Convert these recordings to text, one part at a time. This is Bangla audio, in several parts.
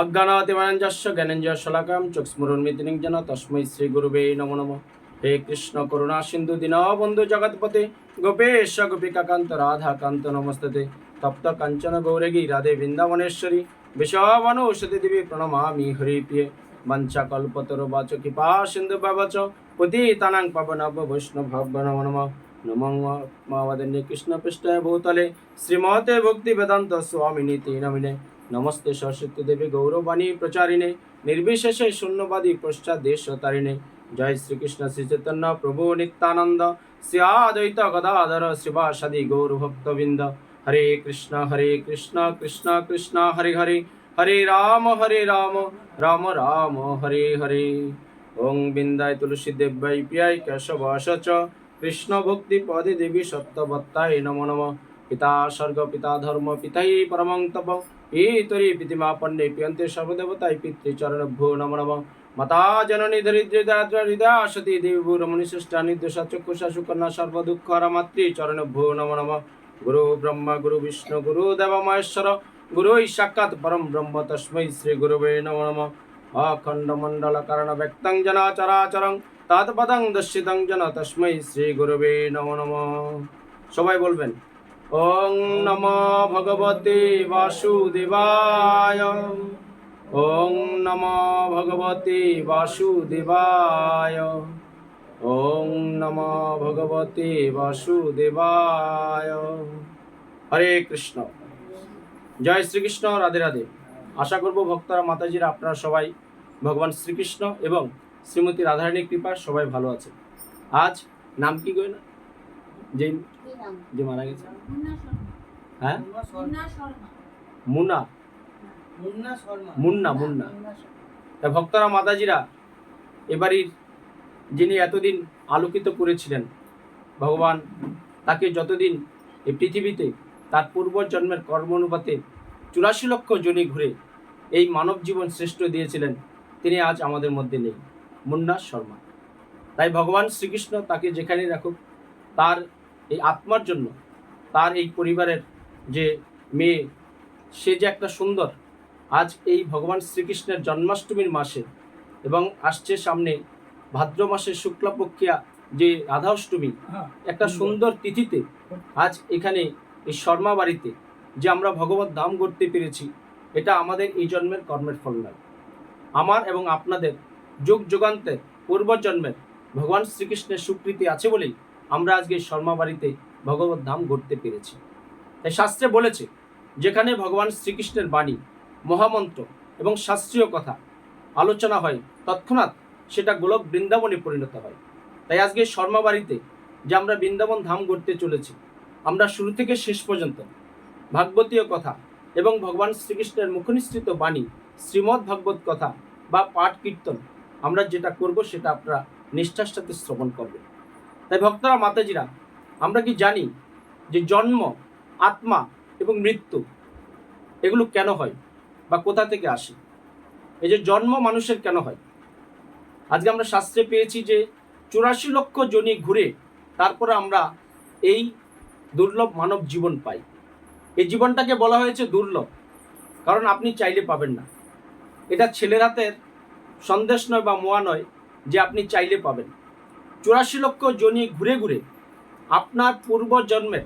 অজ্ঞানাতিমানঞ্জস্য জ্ঞানেঞ্জয় শলাকাম চক্ষুস্মরুন্মিতিনিং যেন তস্मै শ্রী গুরুবে নমো নমঃ। হে কৃষ্ণ করুণা সিন্ধু দীনবন্ধু জগৎপতে গোপেশ গোপিকাকান্ত রাধাকান্ত নমস্ততে। তপ্ত কাঞ্চন গৌরগী রাধে বৃন্দাবনেশ্বরী। বিষাবনৌষধি দেবী প্রণমামি হরিপ্রিয়ে বঞ্চা কল্পতরু বাচ কৃপা সিন্ধু বাবচ। পতিতানাং পবনব বৈষ্ণব নমো নমঃ। নমঃ মাওয়াদন্যে কৃষ্ণ পৃষ্ঠায় ভূতলে। শ্রীমতে ভক্তি বেদান্ত স্বামিনী নমিনে। নমস্তে সরস্বতী দেবী গৌরবাণী প্রচারিণে, নির্বিশেষে শূন্যবাদী পশ্চাৎ দেশ তারিণে জয় শ্রীকৃষ্ণ শ্রী চৈতন্য প্রভু নিত্যানন্দ, শ্রী আদ্বৈত গদাধর শ্রীবাসাদি গৌর ভক্তবৃন্দ। হরে কৃষ্ণ হরে কৃষ্ণ কৃষ্ণ কৃষ্ণ, হরে হরে। হরে রাম হরে রাম রাম রাম, হরে হরে। ওং বিন্দায় তুলসী দেব্যাই প্রিয়াই কেশবাস কৃষ্ণ ভক্তি পদে দেবী সত্যবত্তায় নমো নমঃ। পিতা স্বর্গ, পিতা ধর্ম, পিতাই পরমং পিতরি পিতিমা পণ্যে পিয়ন্তে সর্বদেবতাই পিতৃচরণ ভূ নম। নম মাতা জননী দরিদ্রে দাত্র হৃদয় সতী দেবী ভূ রমণী সৃষ্টা নির্দোষা চক্ষুষা সুকন্যা সর্বদুঃখ মাতৃ চরণ ভূ নম। নম গুরু ব্রহ্মা, গুরু বিষ্ণু, গুরু দেব মহেশ্বর। গুরু সাক্ষাৎ পরম ব্রহ্ম তস্মৈ শ্রী গুরুবে নম নম। অখণ্ড মণ্ডল কারণ ব্যক্তং জন চরাচরং তৎপদং দর্শিতং জন তস্मै শ্রী গুরুবে নম নম। সবাই বলবেন ওং নম ভগবতে বাসুদেবায়। ওং নম ভগবতে বাসুদেবায়। ওং নম ভগবতে বাসুদেবায়। হরে কৃষ্ণ। জয় শ্রীকৃষ্ণ, রাধে রাধে। আশা করব ভক্তরা, মাতাজিরা, আপনারা সবাই ভগবান শ্রীকৃষ্ণ এবং শ্রীমতী রাধারানীর কৃপা সবাই ভালো আছে আজ নাম কি গো না যে যে মারা গেছে? হ্যাঁ? মুন্না মুনা মুন্না মুন্না? মুন্না মুন্না শর্মা। তা ভক্তরা মাতাজিরা এবারই যিনি এতদিন আলোকিত করেছিলেন ভগবান তাকে যতদিন এই পৃথিবীতে তার পূর্বজন্মের কর্ম অনুপাতে চুরাশি লক্ষ জনি ঘুরে এই মানব জীবন শ্রেষ্ঠ দিয়েছিলেন তিনি আজ আমাদের মধ্যে নেই। মুন্না শর্মা। তাই ভগবান শ্রীকৃষ্ণ তাকে যেখানেই রাখুক তার এই আত্মার জন্য তার এই পরিবারের যে মেয়ে সে যে একটা সুন্দর আজ এই ভগবান শ্রীকৃষ্ণের জন্মাষ্টমীর মাসে এবং আসছে সামনে ভাদ্র মাসের শুক্লাপক্ষিয়া যে রাধা অষ্টমী একটা সুন্দর। তিথিতে আজ এখানে এই শর্মা বাড়িতে যে আমরা ভগবত দাম করতে পেরেছি এটা আমাদের এই জন্মের কর্মের ফল নয়। আমার এবং আপনাদের যুগ যুগান্তের পূর্বজন্মের ভগবান শ্রীকৃষ্ণের স্বীকৃতি আছে বলেই আমরা আজকে এই শর্মা বাড়িতে ভগবত ধাম গড়তে পেরেছি। তাই শাস্ত্রে বলেছে, যেখানে ভগবান শ্রীকৃষ্ণের বাণী, মহামন্ত্র এবং শাস্ত্রীয় কথা আলোচনা হয়, তৎক্ষণাৎ সেটা গোলক বৃন্দাবনে পরিণত হয়। তাই আজকে শর্মা বাড়িতে যে আমরা বৃন্দাবন ধাম গড়তে চলেছি, আমরা শুরু থেকে শেষ পর্যন্ত ভাগবতীয় কথা এবং ভগবান শ্রীকৃষ্ণের মুখনিসৃত বাণী, শ্রীমদ্ ভাগবত কথা বা পাঠ কীর্তন আমরা যেটা করব সেটা আপনারা নিষ্ঠার সাথে শ্রবণ করবেন। তাই ভক্তরা মাতাজিরা, আমরা কি জানি যে জন্ম, আত্মা এবং মৃত্যু এগুলো কেন হয় বা কোথা থেকে আসে? এই যে জন্ম মানুষের কেন হয়? আজকে আমরা শাস্ত্রে পেয়েছি যে চুরাশি লক্ষ জনি ঘুরে তারপরে আমরা এই দুর্লভ মানব জীবন পাই। এই জীবনটাকে বলা হয়েছে দুর্লভ। কারণ আপনি চাইলে পাবেন না। এটা ছেলের হাতের সন্দেশ নয় বা মোয়া নয় যে আপনি চাইলে পাবেন। চুরাশি লক্ষ জনি ঘুরে ঘুরে আপনার পূর্বজন্মের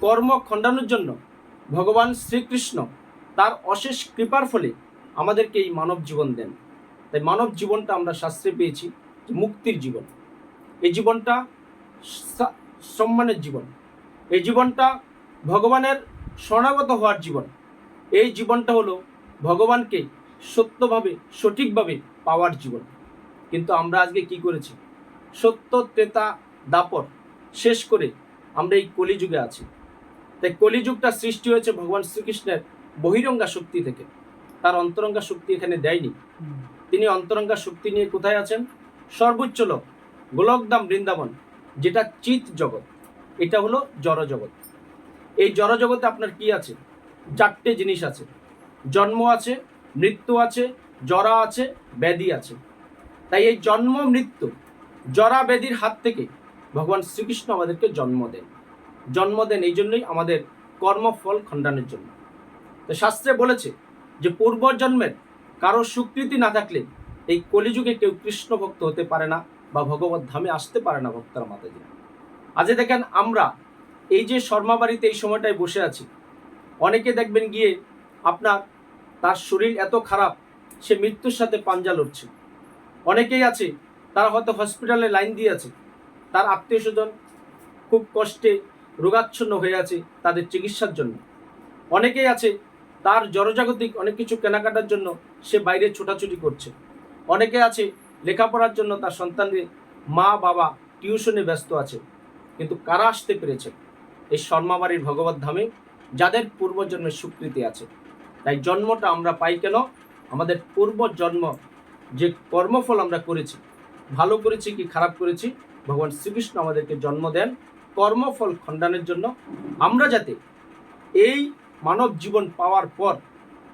কর্ম খণ্ডানোর জন্য ভগবান শ্রীকৃষ্ণ তার অশেষ কৃপার ফলে আমাদেরকে এই মানব জীবন দেন। তাই মানব জীবনটা আমরা শাস্ত্রে পেয়েছি মুক্তির জীবন। এই জীবনটা সম্মানের জীবন। এই জীবনটা ভগবানের শরণাগত হওয়ার জীবন। এই জীবনটা হলো ভগবানকে সত্যভাবে, সঠিকভাবে পাওয়ার জীবন। কিন্তু আমরা আজকে কি করেছি? সত্য ত্রেতা দাপর শেষ করে আমরা এই কলিযুগে আছি। তাই কলিযুগটা সৃষ্টি হয়েছে ভগবান শ্রীকৃষ্ণের বহিরঙ্গা শক্তি থেকে। তার অন্তরঙ্গা শক্তি এখানে দেয়নি। তিনি অন্তরঙ্গা শক্তি নিয়ে কোথায় আছেন? সর্বোচ্চ লোক গোলকদাম বৃন্দাবন, যেটা চিত জগৎ। এটা হলো জড় জগৎ এই জড় জগতে আপনার কি আছে? চারটে জিনিস আছে। জন্ম আছে, মৃত্যু আছে, জরা আছে, ব্যাধি আছে। তাই এই জন্ম, মৃত্যু জরা বেদির হাত থেকে ভগবান শ্রীকৃষ্ণ আমাদেরকে জন্ম দেন। জন্ম দেন এই জন্যই আমাদের কর্মফল খণ্ডানোর জন্য। তো শাস্ত্রে বলেছে যে পূর্বজন্মের কারও স্বীকৃতি না থাকলে এই কলিযুগে কেউ কৃষ্ণ ভক্ত হতে পারে না বা ভগবত ধামে আসতে পারে না ভক্তরা মাতাজিরা। আজ দেখেন আমরা এই যে শর্মা বাড়িতে এই সময়টায় বসে আছি, অনেকে দেখবেন গিয়ে আপনার তার শরীর এত খারাপ, সে মৃত্যুর সাথে পাঞ্জা লড়ছে। অনেকেই আছে তারা হয়তো হসপিটালে লাইন দিয়ে আছে। তার আত্মীয় স্বজন খুব কষ্টে রোগাচ্ছন্ন হয়ে আছে তাদের চিকিৎসার জন্য। অনেকেই আছে, তার জড়জাগতিক অনেক কিছু কেনাকাটার জন্য সে বাইরে ছোটাছুটি করছে। অনেকে আছে, লেখাপড়ার জন্য তার সন্তানদের মা, বাবা টিউশনে ব্যস্ত আছে, কিন্তু কারা আসতে পেরেছে? এই শর্মাবাড়ির ভগবত ধামে যাদের পূর্বজন্মের স্বীকৃতি আছে। তাই জন্মটা আমরা পাই কেন? আমাদের পূর্বজন্ম যে কর্মফল আমরা করেছি ভালো করেছি কি খারাপ করেছি? ভগবান শ্রীকৃষ্ণ আমাদেরকে জন্ম দেন। কর্মফল খণ্ডানের জন্য আমরা যাতে এই মানব জীবন পাওয়ার পর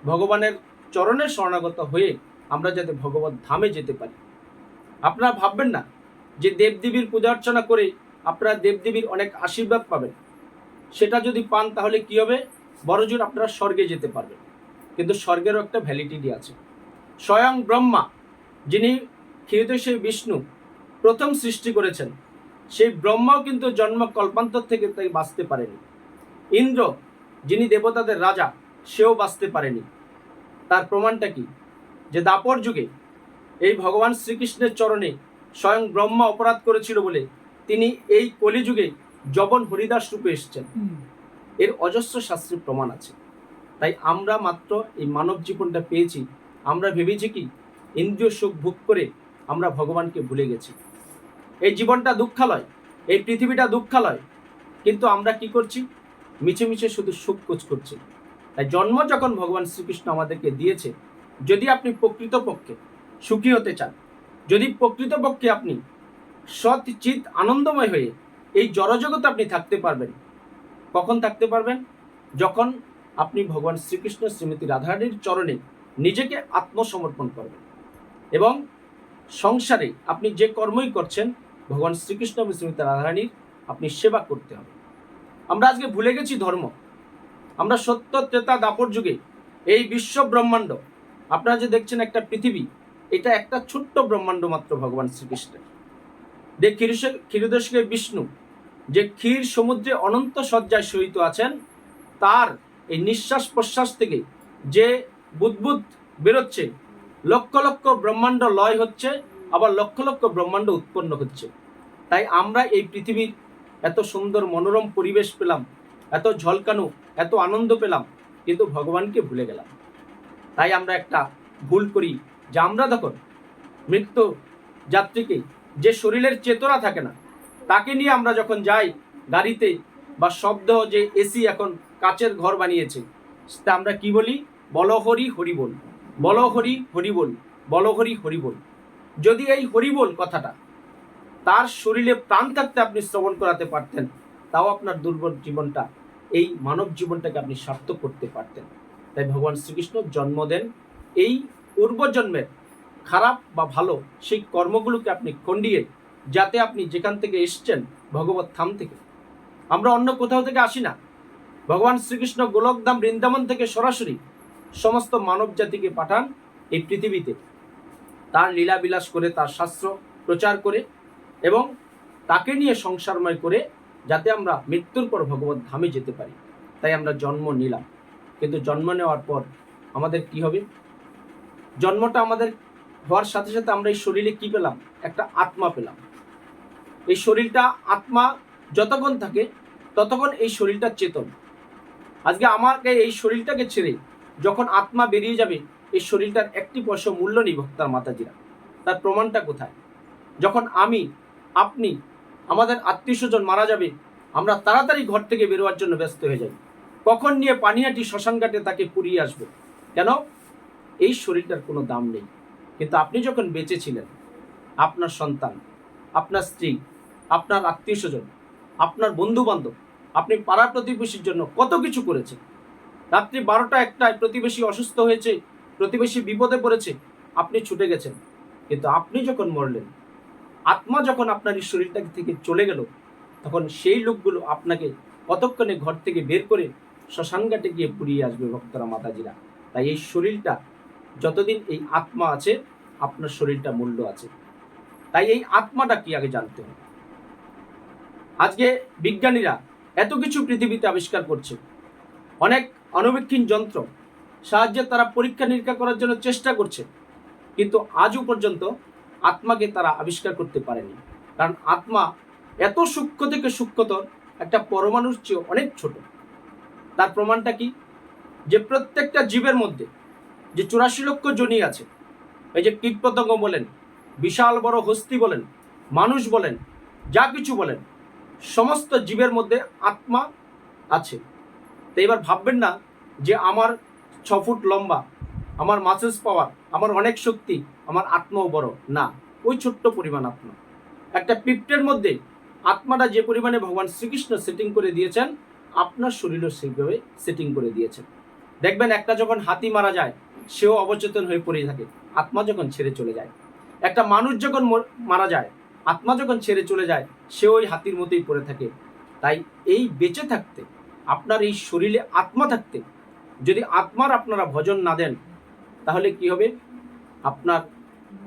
ভগবানের চরণে শরণাগত হয়ে আমরা যাতে ভগবত ধামে যেতে পারি। আপনারা ভাববেন না যে দেবদেবীর পূজা অর্চনা করে আপনারা দেবদেবীর অনেক আশীর্বাদ পাবেন। সেটা যদি পান তাহলে কি হবে? বড়জোর আপনারা স্বর্গে যেতে পারবেন। কিন্তু স্বর্গেরও একটা ভ্যালিডিটি আছে। স্বয়ং ব্রহ্মা, যিনি ক্ষীরতোষী বিষ্ণু প্রথম সৃষ্টি করেছেন। সেই ব্রহ্মাও কিন্তু জন্ম কল্পান্তর থেকে তাই বাঁচতে পারেনি। ইন্দ্র যিনি দেবতাদের রাজা সেও বাঁচতে পারেনি। তার প্রমাণটা কি? যে দাপর যুগে এই ভগবান শ্রীকৃষ্ণের চরণে স্বয়ং ব্রহ্মা অপরাধ করেছিল বলে তিনি এই কলিযুগে জবন হরিদাস রূপে এসেছেন। এর অজস্র শাস্ত্রের প্রমাণ আছে। তাই আমরা মাত্র এই মানব জীবনটা পেয়েছি। আমরা ভেবেছি কি ইন্দ্রিয় সুখ ভোগ করে আমরা ভগবানকে ভুলে গেছি। এই জীবনটা দুঃখালয়, এই পৃথিবীটা দুঃখালয়। কিন্তু আমরা কি করছি? মিছে মিছে শুধু সুখ কোচ করছি। তাই জন্ম যখন ভগবান শ্রীকৃষ্ণ আমাদেরকে দিয়েছে, যদি আপনি প্রকৃতপক্ষে সুখী হতে চান, যদি প্রকৃতপক্ষে আপনি সৎ চিত আনন্দময় হয়ে এই জড়জগতে আপনি থাকতে পারবেন, কখন থাকতে পারবেন? যখন আপনি ভগবান শ্রীকৃষ্ণ শ্রীমতী রাধারানীর চরণে নিজেকে আত্মসমর্পণ করবেন। এবং সংসারে আপনি যে কর্মই করছেন, ভগবান শ্রীকৃষ্ণ এবং শ্রীমতী রাধারানীর আপনি সেবা করতে হবে। আমরা আজকে ভুলে গেছি ধর্ম। আমরা সত্য, ত্রেতা, দাপর যুগে এই বিশ্ব ব্রহ্মাণ্ড, আপনারা যে দেখছেন একটা পৃথিবী, এটা একটা ছোট্ট ব্রহ্মাণ্ড মাত্র ভগবান শ্রীকৃষ্ণের। যে ক্ষীরদর্শকে বিষ্ণু, যে ক্ষীর সমুদ্রে অনন্ত শয্যায় সহিত আছেন, তার এই নিঃশ্বাস প্রশ্বাস থেকে যে বুদ্বুদ বেরোচ্ছে লক্ষ লক্ষ ব্রহ্মাণ্ড লয় হচ্ছে, আবার লক্ষ লক্ষ ব্রহ্মাণ্ড উৎপন্ন হচ্ছে। তাই আমরা এই পৃথিবীর এত সুন্দর মনোরম পরিবেশ পেলাম, এত ঝলকানো, এত আনন্দ পেলাম, কিন্তু ভগবানকে ভুলে গেলাম। তাই আমরা একটা ভুল করি, যে আমরা তখন মৃত্যু যাত্রীকে যে শরীরের চেতনা থাকে না, তাকে নিয়ে আমরা যখন যাই গাড়িতে বা শব্দ যে এসি এখন কাচের ঘর বানিয়েছে, তা আমরা কি বলি? বলহরি হরি বল। বলহরি হরি বল বলহরি হরি বল। যদি এই হরিবোল কথাটা তার শরীরে প্রাণ থাকতে আপনি শ্রবণ করাতে পারতেন, তাও আপনার দুর্বল জীবনটা, এই মানব জীবনটাকে আপনি সার্থক করতে পারতেন। তাই ভগবান শ্রীকৃষ্ণ জন্ম দেন এই পূর্বজন্মের খারাপ বা ভালো সেই কর্মগুলোকে আপনি খণ্ডিয়ে যাতে আপনি যেখান থেকে এসছেন ভগবত থাম থেকে। আমরা অন্য কোথাও থেকে আসি না। ভগবান শ্রীকৃষ্ণ গোলকধাম বৃন্দাবন থেকে সরাসরি সমস্ত মানব জাতিকে পাঠান এই পৃথিবীতে। তার লীলাবিলাস করে, তার শাস্ত্র প্রচার করে এবং তাকে নিয়ে সংসারময় করে যাতে আমরা মৃত্যুর পর ভগবত ধামে যেতে পারি। তাই আমরা জন্ম নিলাম। কিন্তু জন্ম নেওয়ার পর আমাদের কি হবে? জন্মটা আমাদের হওয়ার সাথে সাথে আমরা এই শরীরে কি পেলাম? একটা আত্মা পেলাম। এই শরীরটা আত্মা যতক্ষণ থাকে, ততক্ষণ এই শরীরটা চেতন। আজকে আমাকে এই শরীরটাকে ছেড়ে যখন আত্মা বেরিয়ে যাবে, এই শরীরটার একটি পয়সা মূল্য নেই ভক্তার মাতাজিরা। তার প্রমাণটা কোথায়? যখন আমি, আপনি, আমাদের আত্মীয় স্বজন মারা যাবে, আমরা তাড়াতাড়ি ঘর থেকে বেরোয়ার জন্য ব্যস্ত হয়ে যাই। কখন নিয়ে পানিহাটি শ্মশানঘাটে তাকে পুড়িয়ে আসব? কেন? এই শরীরটার কোনো দাম নেই। কিন্তু আপনি যখন বেঁচে ছিলেন, আপনার সন্তান, আপনার স্ত্রী, আপনার আত্মীয় স্বজন, আপনার বন্ধু বান্ধব আপনি পাড়া প্রতিবেশীর জন্য কত কিছু করেছেন? রাত্রি বারোটা একটায় প্রতিবেশী অসুস্থ হয়েছে, প্রতিবেশী বিপদে পড়েছে, আপনি ছুটে গেছেন। কিন্তু আপনি যখন মরলেন, আত্মা যখন আপনার এই শরীরটা থেকে চলে গেল, তখন সেই লোকগুলো আপনাকে কতক্ষণে ঘর থেকে বের করে শ্মশানঘাটে গিয়ে পুড়িয়ে আসবে ভক্তরা, মাতাজিরা। তাই এই শরীরটা, যতদিন এই আত্মা আছে, আপনার শরীরটা মূল্য আছে। তাই এই আত্মাটা কি আগে জানতে হবে? আজকে বিজ্ঞানীরা এত কিছু পৃথিবীতে আবিষ্কার করছে। অনেক অনবীক্ষণ যন্ত্র সাহায্যে তারা পরীক্ষা নিরীক্ষা করার জন্য চেষ্টা করছে। কিন্তু আজও পর্যন্ত আত্মাকে তারা আবিষ্কার করতে পারেনি। কারণ আত্মা এত সূক্ষ্ম থেকে সূক্ষ্মতর একটা পরমাণুর চেয়ে অনেক ছোট। তার প্রমাণটা কি? যে প্রত্যেকটা জীবের মধ্যে যে চুরাশি লক্ষ জনি আছে, এই যে কীটপতঙ্গ বলেন, বিশাল বড় হস্তি বলেন, মানুষ বলেন, যা কিছু বলেন, সমস্ত জীবের মধ্যে আত্মা আছে। তো এবার ভাববেন না যে আমার ছ ফুট লম্বা, আমার মাসেলস পাওয়ার আমার অনেক শক্তি, আমার আত্মাও বড়। না, ওই ছোট্ট পরিমাণ আত্মা। একটা পিপ্টের মধ্যে আত্মাটা যে পরিমাণে ভগবান শ্রীকৃষ্ণ সেটিং করে দিয়েছেন, আপনার শরীরও সেইভাবে সেটিং করে দিয়েছেন। দেখবেন একটা যখন হাতি মারা যায়, সেও অবচেতন হয়ে পড়ে থাকে। আত্মা যখন ছেড়ে চলে যায়। একটা মানুষ যখন মারা যায়, আত্মা যখন ছেড়ে চলে যায় সে ওই হাতির মতোই পড়ে থাকে। তাই এই বেঁচে থাকতে আপনার এই শরীরে আত্মা থাকতে, যদি আত্মার আপনারা ভজন না দেন, তাহলে কি হবে? আপনার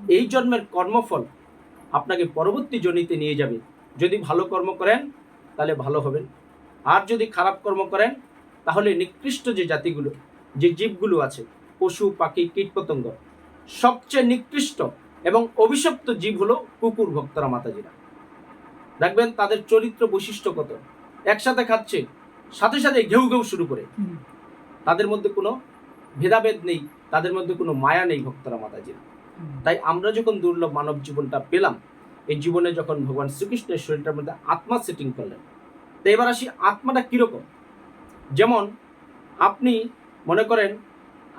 এই জন্মের কর্মফল আপনাকে পরবর্তী জনিতে নিয়ে যাবে। যদি ভালো কর্ম করেন, তাহলে ভালো হবেন আর যদি খারাপ কর্ম করেন, তাহলে নিকৃষ্ট যে জাতিগুলো, যে জীবগুলো আছে, পশু, পাখি, কীটপতঙ্গ, সবচেয়ে নিকৃষ্ট এবং অভিশপ্ত জীব হলো কুকুর ভক্তরা, মাতাজিরা। দেখবেন তাদের চরিত্র বৈশিষ্ট্য কত? একসাথে খাচ্ছে সাথে সাথে ঘেউ ঘেউ শুরু করে। তাদের মধ্যে কোনো ভেদাভেদ নেই তাদের মধ্যে কোনো মায়া নেই ভক্তরা মাতাজিরা। তাই আমরা যখন দুর্লভ মানব জীবনটা পেলাম এই জীবনে যখন ভগবান শ্রীকৃষ্ণের শরীরটার মধ্যে আত্মা সেটিং করলেন তো এবার আসি আত্মাটা কীরকম? যেমন আপনি মনে করেন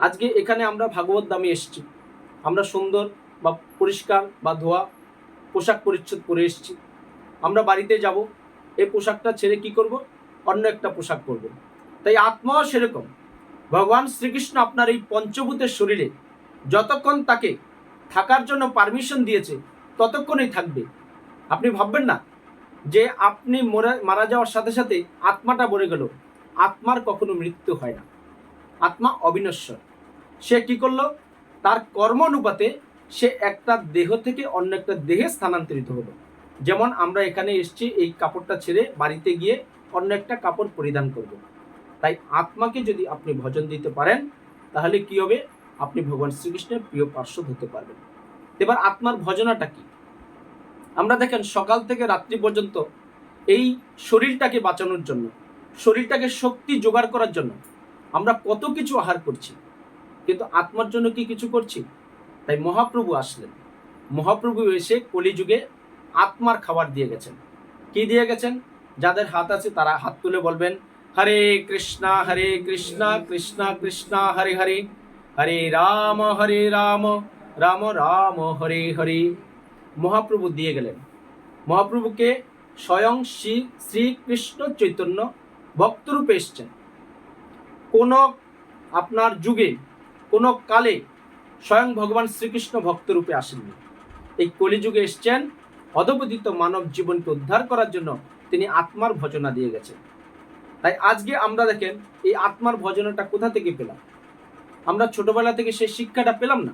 আজকে এখানে আমরা ভাগবত দামে এসেছি। আমরা সুন্দর বা পরিষ্কার বা ধোয়া পোশাক পরিচ্ছদ পরে এসেছি। আমরা বাড়িতে যাব এই পোশাকটা ছেড়ে কি করব? অন্য একটা পোশাক পরব তাই আত্মাও সেরকম। ভগবান শ্রীকৃষ্ণ আপনার এই পঞ্চভূতের শরীরে যতক্ষণ তাকে থাকার জন্য পারমিশন দিয়েছে, ততক্ষণই থাকবে। আপনি ভাববেন না যে আপনি মরে যাওয়ার সাথে সাথে আত্মাটা মরে গেল। আত্মার কখনো মৃত্যু হয় না। আত্মা অবিনশ্বর। সে কি করল? তার কর্ম অনুপাতে সে একটা দেহ থেকে অন্য একটা দেহে স্থানান্তরিত হলো। যেমন আমরা এখানে এসেছি, এই কাপড়টা ছেড়ে বাড়িতে গিয়ে অন্য একটা কাপড় পরিধান করব। তাই আত্মাকে যদি আপনি ভজন দিতে পারেন, তাহলে কি হবে? আপনি ভগবান শ্রীকৃষ্ণের প্রিয় পার্শ্বদ হতে পারবেন। এবার আত্মার ভজনাটা কি? আমরা দেখেন সকাল থেকে রাত্রি পর্যন্ত এই শরীরটাকে বাঁচানোর জন্য, শরীরটাকে শক্তি জোগাড় করার জন্য আমরা কত কিছু আহার করছি। কিন্তু আত্মার জন্য কি কিছু করছি? তাই মহাপ্রভু আসলেন। মহাপ্রভু এসে কলিযুগে আত্মার খাবার দিয়ে গেছেন। কি দিয়ে গেছেন? যাদের হাত আছে তারা হাত তুলে বলবেন, হরে কৃষ্ণা হরে কৃষ্ণা কৃষ্ণা কৃষ্ণা, হরে হরে। হরে রাম হরে রাম রাম রাম, হরে হরে। মহাপ্রভু দিয়ে গেলেন। মহাপ্রভুকে স্বয়ং শ্রী শ্রীকৃষ্ণ চৈতন্য ভক্তরূপে এসছেন। কোন আপনার যুগে, কোন কালে স্বয়ং ভগবান শ্রীকৃষ্ণ ভক্তরূপে আসেননি। এই কলিযুগে এসছেন অধপতিত মানব জীবনকে উদ্ধার করার জন্য তিনি আত্মার ভজনা দিয়ে গেছেন। তাই আজকে আমরা দেখেন, এই আত্মার ভজনাটা কোথা থেকে পেলাম? আমরা ছোটবেলা থেকে সেই শিক্ষাটা পেলাম না?